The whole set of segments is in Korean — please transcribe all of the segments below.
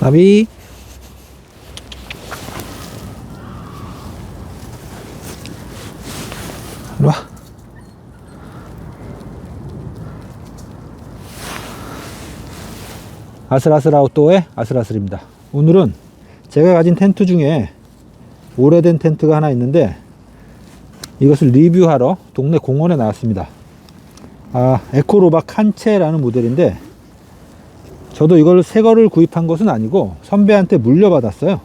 나비 와. 아슬아슬 아웃도어의 아슬아슬입니다. 오늘은 제가 가진 텐트 중에 오래된 텐트가 하나 있는데 이것을 리뷰하러 동네 공원에 나왔습니다. 아 에코로바 칸체라는 모델인데 저도 이걸 새 거를 구입한 것은 아니고 선배한테 물려받았어요.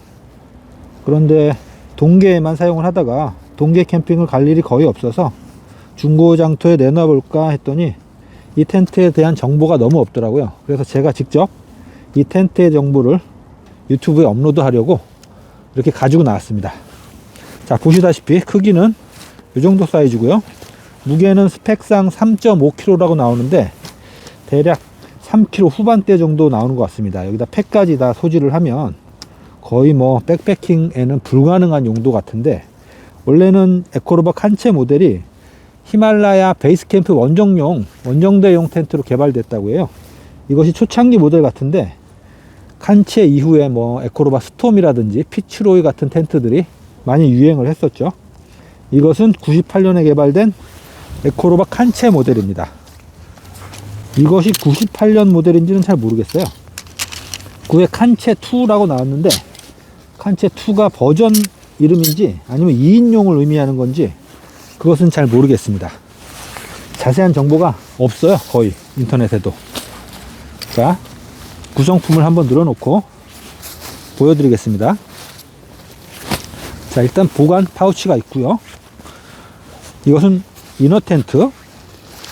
그런데 동계에만 사용을 하다가 동계 캠핑을 갈 일이 거의 없어서 중고 장터에 내놔 볼까 했더니 이 텐트에 대한 정보가 너무 없더라고요. 그래서 제가 직접 이 텐트의 정보를 유튜브에 업로드 하려고 이렇게 가지고 나왔습니다. 자, 보시다시피 크기는 이 정도 사이즈고요. 무게는 스펙상 3.5kg라고 나오는데 대략 3kg 후반대 정도 나오는 것 같습니다. 여기다 팩까지 다 소지를 하면 거의 뭐 백패킹에는 불가능한 용도 같은데 원래는 에코로바 칸체 모델이 히말라야 베이스캠프 원정용 원정대용 텐트로 개발됐다고 해요. 이것이 초창기 모델 같은데 칸체 이후에 뭐 에코로바 스톰이라든지 피츠로이 같은 텐트들이 많이 유행을 했었죠. 이것은 98년에 개발된 에코로바 칸체 모델입니다. 이것이 98년 모델인지는 잘 모르겠어요. 그 후에 칸체 2라고 나왔는데 칸체 2가 버전 이름인지 아니면 2인용을 의미하는 건지 그것은 잘 모르겠습니다. 자세한 정보가 없어요. 거의 인터넷에도. 자, 구성품을 한번 늘어놓고 보여드리겠습니다. 자, 일단 보관 파우치가 있고요. 이것은 이너 텐트,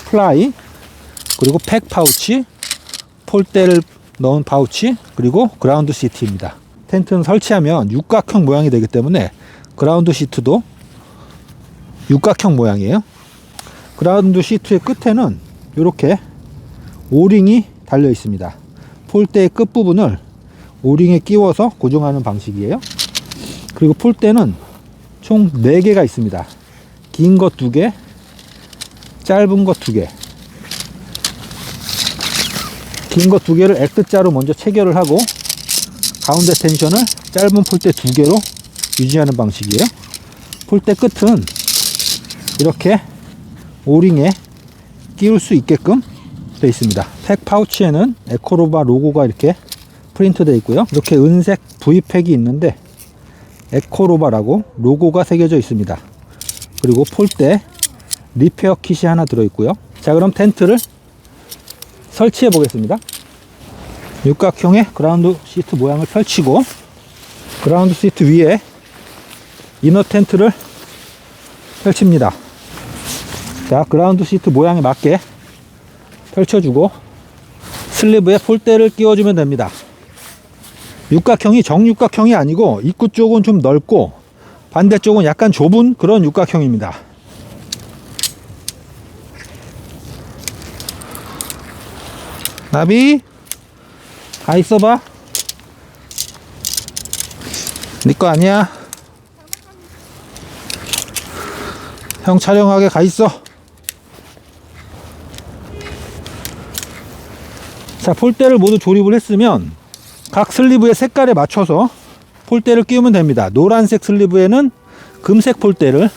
플라이, 그리고 팩 파우치, 폴대를 넣은 파우치, 그리고 그라운드 시트입니다. 텐트는 설치하면 육각형 모양이 되기 때문에 그라운드 시트도 육각형 모양이에요. 그라운드 시트의 끝에는 이렇게 오링이 달려 있습니다. 폴대의 끝부분을 오링에 끼워서 고정하는 방식이에요. 그리고 폴대는 총 4개가 있습니다. 긴 것 2개, 짧은 것 2개, 긴 거 두 개를 X자로 먼저 체결을 하고 가운데 텐션을 짧은 폴대 두 개로 유지하는 방식이에요. 폴대 끝은 이렇게 오링에 끼울 수 있게끔 되어 있습니다. 팩 파우치에는 에코로바 로고가 이렇게 프린트 되어 있고요. 이렇게 은색 V팩이 있는데 에코로바라고 로고가 새겨져 있습니다. 그리고 폴대 리페어 킷이 하나 들어 있고요. 자, 그럼 텐트를 설치해 보겠습니다. 육각형의 그라운드 시트 모양을 펼치고 그라운드 시트 위에 이너 텐트를 펼칩니다. 자, 그라운드 시트 모양에 맞게 펼쳐주고 슬리브에 폴대를 끼워주면 됩니다. 육각형이 정육각형이 아니고 입구 쪽은 좀 넓고 반대쪽은 약간 좁은 그런 육각형입니다. 나비? 가 있어봐. 네거 아니야? 형 촬영하게 가 있어. 자 폴대를 모두 조립을 했으면 각 슬리브의 색깔에 맞춰서 폴대를 끼우면 됩니다. 노란색 슬리브에는 금색 폴대를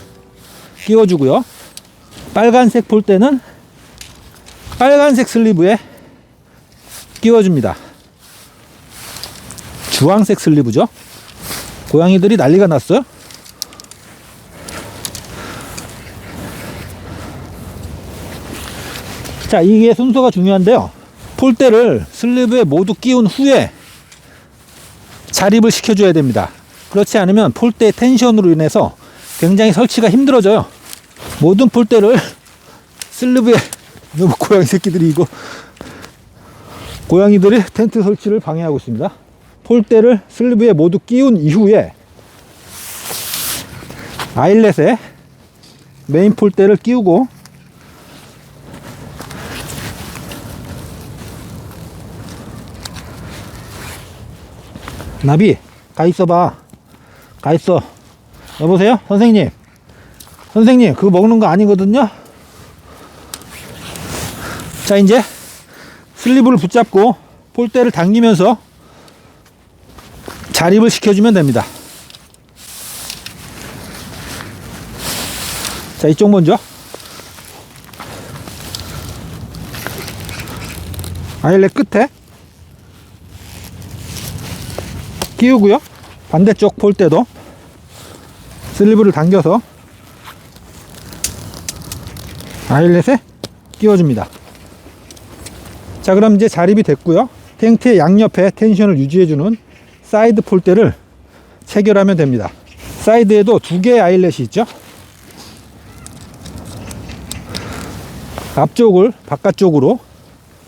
끼워주고요. 빨간색 폴대는 빨간색 슬리브에 끼워줍니다. 주황색 슬리브죠. 고양이들이 난리가 났어요. 자, 이게 순서가 중요한데요. 폴대를 슬리브에 모두 끼운 후에 자립을 시켜줘야 됩니다. 그렇지 않으면 폴대 텐션으로 인해서 굉장히 설치가 힘들어져요. 모든 폴대를 슬리브에 고양이 새끼들이 이거 고양이들이 텐트 설치를 방해하고 있습니다. 폴대를 슬리브에 모두 끼운 이후에 아일렛에 메인 폴대를 끼우고 나비 가 있어봐. 가 있어. 여보세요? 선생님. 선생님 그거 먹는 거 아니거든요? 자 이제 슬리브를 붙잡고 폴대를 당기면서 자립을 시켜주면 됩니다. 자, 이쪽 먼저. 아일렛 끝에 끼우고요. 반대쪽 폴대도 슬리브를 당겨서 아일렛에 끼워줍니다. 자, 그럼 이제 자립이 됐고요. 텐트의 양옆에 텐션을 유지해주는 사이드 폴대를 체결하면 됩니다. 사이드에도 두 개의 아일렛이 있죠. 앞쪽을 바깥쪽으로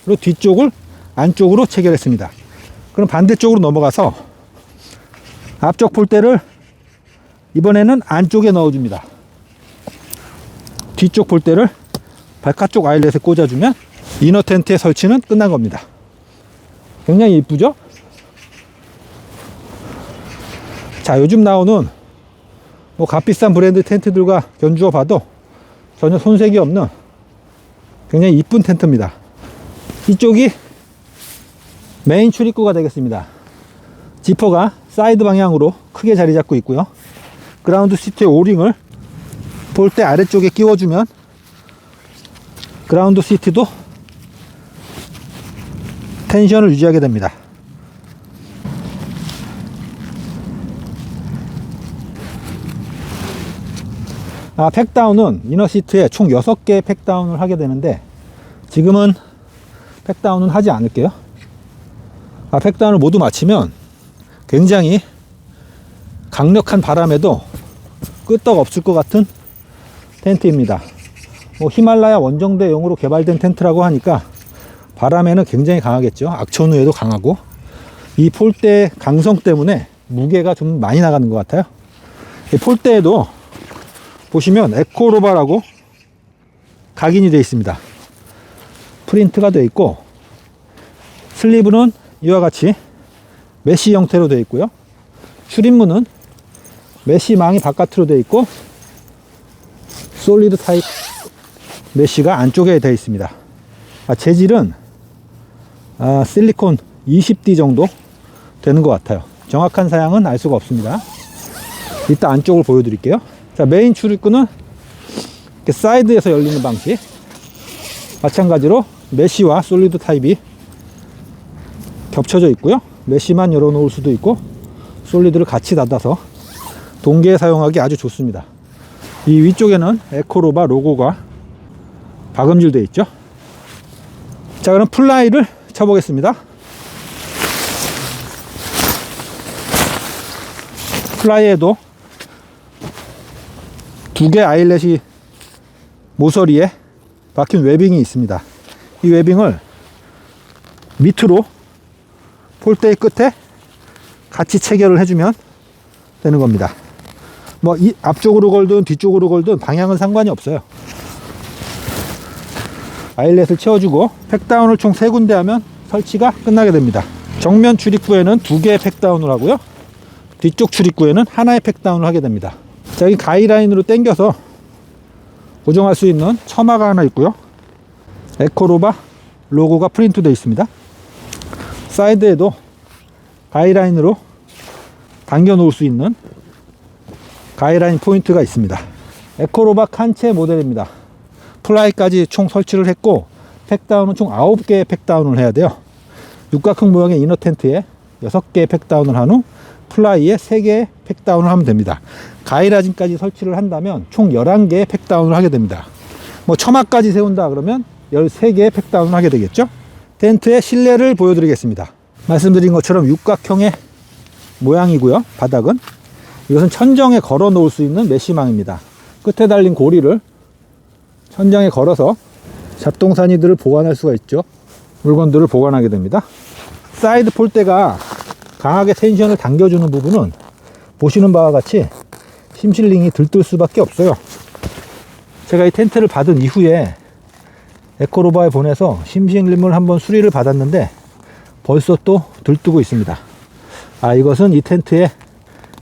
그리고 뒤쪽을 안쪽으로 체결했습니다. 그럼 반대쪽으로 넘어가서 앞쪽 폴대를 이번에는 안쪽에 넣어줍니다. 뒤쪽 폴대를 바깥쪽 아일렛에 꽂아주면 이너 텐트의 설치는 끝난 겁니다. 굉장히 이쁘죠? 자, 요즘 나오는 뭐 값비싼 브랜드 텐트들과 견주어 봐도 전혀 손색이 없는 굉장히 이쁜 텐트입니다. 이쪽이 메인 출입구가 되겠습니다. 지퍼가 사이드 방향으로 크게 자리 잡고 있고요. 그라운드 시트의 오링을 볼 때 아래쪽에 끼워주면 그라운드 시트도 텐션을 유지하게 됩니다. 아, 팩다운은 이너 시트에 총 6개 팩다운을 하게 되는데 지금은 팩다운은 하지 않을게요. 아, 팩다운을 모두 마치면 굉장히 강력한 바람에도 끄떡 없을 것 같은 텐트입니다. 뭐 히말라야 원정대용으로 개발된 텐트라고 하니까 바람에는 굉장히 강하겠죠. 악천후에도 강하고 이 폴대 강성 때문에 무게가 좀 많이 나가는 것 같아요. 이 폴대에도 보시면 에코로바라고 각인이 되어 있습니다. 프린트가 되어 있고 슬리브는 이와 같이 메쉬 형태로 되어 있고요. 출입문은 메쉬망이 바깥으로 되어 있고 솔리드 타입 메쉬가 안쪽에 되어 있습니다. 아, 재질은 아, 실리콘 20D 정도 되는 것 같아요. 정확한 사양은 알 수가 없습니다. 이따 안쪽을 보여드릴게요. 자, 메인 출입구는 이렇게 사이드에서 열리는 방식. 마찬가지로 메쉬와 솔리드 타입이 겹쳐져 있고요. 메쉬만 열어놓을 수도 있고 솔리드를 같이 닫아서 동계에 사용하기 아주 좋습니다. 이 위쪽에는 에코로바 로고가 박음질 되어 있죠. 자, 그럼 플라이를 쳐보겠습니다. 플라이에도 두 개 아일렛이 모서리에 박힌 웨빙이 있습니다. 이 웨빙을 밑으로 폴대의 끝에 같이 체결을 해주면 되는 겁니다. 뭐 이 앞쪽으로 걸든 뒤쪽으로 걸든 방향은 상관이 없어요. 아일렛을 채워주고 팩다운을 총세 군데 하면 설치가 끝나게 됩니다. 정면 출입구에는 두 개의 팩다운을 하고요. 뒤쪽 출입구에는 하나의 팩다운을 하게 됩니다. 자, 여기 가이라인으로 당겨서 고정할 수 있는 처마가 하나 있고요. 에코로바 로고가 프린트 되어 있습니다. 사이드에도 가이라인으로 당겨 놓을 수 있는 가이라인 포인트가 있습니다. 에코로바 칸체 모델입니다. 플라이까지 총 설치를 했고 팩다운은 총 9개의 팩다운을 해야 돼요. 육각형 모양의 이너 텐트에 6개의 팩다운을 한 후 플라이에 3개의 팩다운을 하면 됩니다. 가이라진까지 설치를 한다면 총 11개의 팩다운을 하게 됩니다. 뭐 처마까지 세운다 그러면 13개의 팩다운을 하게 되겠죠. 텐트의 실내를 보여드리겠습니다. 말씀드린 것처럼 육각형의 모양이고요. 바닥은 이것은 천정에 걸어 놓을 수 있는 메시망입니다. 끝에 달린 고리를 천장에 걸어서 잡동사니들을 보관할 수가 있죠. 물건들을 보관하게 됩니다. 사이드 폴대가 강하게 텐션을 당겨주는 부분은 보시는 바와 같이 심실링이 들뜰 수밖에 없어요. 제가 이 텐트를 받은 이후에 에코로바에 보내서 심실림을 한번 수리를 받았는데 벌써 또 들뜨고 있습니다. 아 이것은 이 텐트의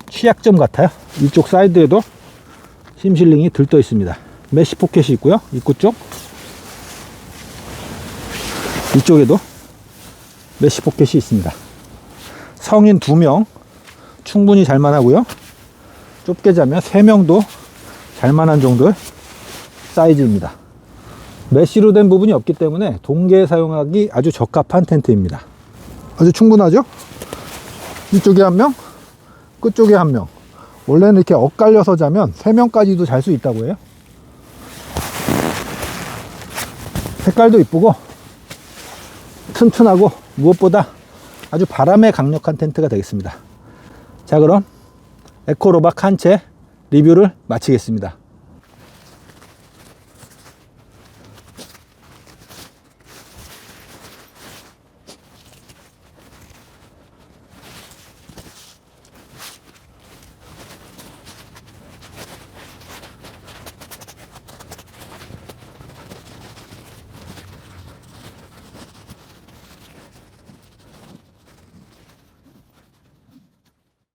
취약점 같아요. 이쪽 사이드에도 심실링이 들떠 있습니다. 메시 포켓이 있고요. 입구 쪽. 이쪽에도 메시 포켓이 있습니다. 성인 2명, 충분히 잘만 하고요. 좁게 자면 3명도 잘만한 정도의 사이즈입니다. 메쉬로 된 부분이 없기 때문에 동계에 사용하기 아주 적합한 텐트입니다. 아주 충분하죠? 이쪽에 한 명, 끝쪽에 한 명. 원래는 이렇게 엇갈려서 자면 3명까지도 잘 수 있다고 해요. 색깔도 이쁘고 튼튼하고 무엇보다 아주 바람에 강력한 텐트가 되겠습니다. 자 그럼 에코로박 한 채 리뷰를 마치겠습니다.